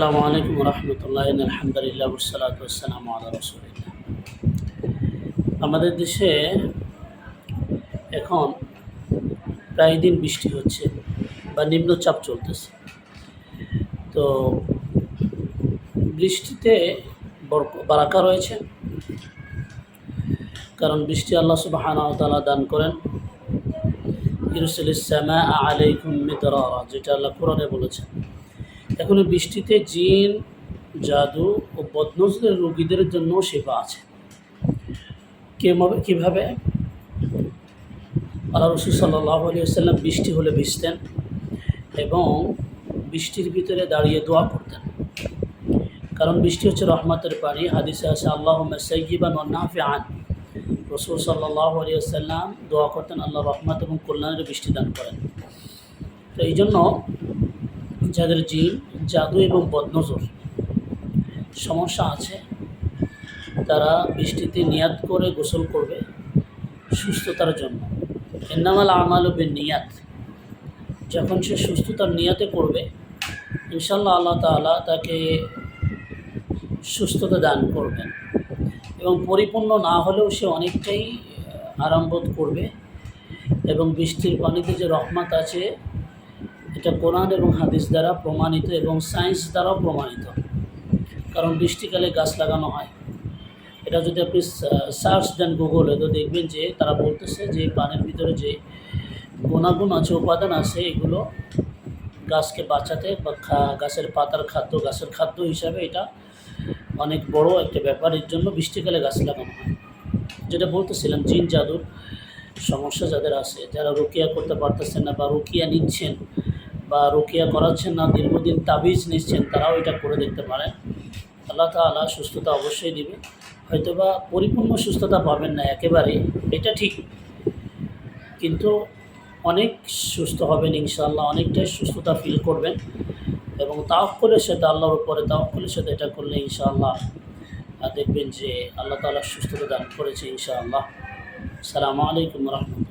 আসসালামু আলাইকুম রহমতুল্লাহ আলহামদুলিল্লাহ সালাত আসসালাম আল্লাহ রসুলিল্লাহ। আমাদের দেশে এখন প্রায় দিন বৃষ্টি হচ্ছে বা নিম্নচাপ চলতেছে। তো বৃষ্টিতে বরক- রয়েছে। কারণ বৃষ্টি আল্লাহ সুবাহানা তালা দান করেন। ইরসুল ইসলামা আলাইকুম মিদরা যেটা আল্লাহ কোরআনে বলেছেন। এখন বৃষ্টিতে জিন, জাদু ও বদনজরের রোগীদের জন্য সেবা আছে। কেভাবে কীভাবে? আল্লাহ রসুল সাল্লাহ আলী আসাল্লাম বৃষ্টি হলে ভিজতেন এবং বৃষ্টির ভিতরে দাঁড়িয়ে দোয়া করতেন। কারণ বৃষ্টি হচ্ছে রহমতের পানি। হাদিসে আছে আল্লাহ সৈয়িবান নাফে আন রসুল সাল্লাহ আলী আসাল্লাম দোয়া করতেন, আল্লাহ রহমত এবং কল্যাণের বৃষ্টি দান করেন। তো এই জন্য যাদের জিন, জাদু এবং বদনজর। সমস্যা আছে। তারা বৃষ্টিতে নিয়াত করে গোসল করবে। সুস্থতার জন্য। এন্নামাল আমাল বিন নিয়াত যখন সে সুস্থতার নিয়াতে করবে ইনশাল্লাহ আল্লাহ তাআলা তাকে সুস্থতা দান করবেন। এবং পরিপূর্ণ না হলেও সে অনেকটাই আরাম বোধ করবে। এবং বৃষ্টির পানিতে যে রহমত আছে এটা কোরআন এবং হাদিস দ্বারা প্রমাণিত এবং সায়েন্স দ্বারাও প্রমাণিত। কারণ বৃষ্টিকালে গাছ লাগানো হয়। এটা যদি আপনি সার্চ দেন গুগলে, তো দেখবেন যে তারা বলতেছে যে পানির ভিতরে যে গুণাগুণ আছে, উপাদান আছে, এগুলো গাছকে বাঁচাতে বা গাছের পাতার খাদ্য, গাছের খাদ্য হিসাবে এটা অনেক বড় একটা ব্যাপার। এর জন্য বৃষ্টিকালে গাছ লাগানো হয়। যেটা বলতেছিলাম, জিন জাদুর সমস্যা যাদের আছে, যারা রুকিয়া করতে পারতেছেন না বা রুকিয়া নিচ্ছেন বা রুকিয়া করাচ্ছেন না, দীর্ঘদিন তাবিজ নিচ্ছেন, তারাও এটা করে দেখতে পারেন। আল্লাহ তাআলা সুস্থতা অবশ্যই দিবে। হয়তোবা পরিপূর্ণ সুস্থতা পাবেন না একেবারে, এটা ঠিক। কিন্তু অনেক সুস্থ হবেন ইনশাআল্লাহ, অনেকটাই সুস্থতা ফিল করবেন এবং তাওয়াক্কুলের সাথে, আল্লাহর উপরে তাওয়াক্কুলের সাথে এটা করলে ইনশাআল্লাহ দেখবেন যে আল্লাহ তাআলা সুস্থতা দান করেছে ইনশাআল্লাহ। সালামু আলাইকুম রহমতুল্লাহ।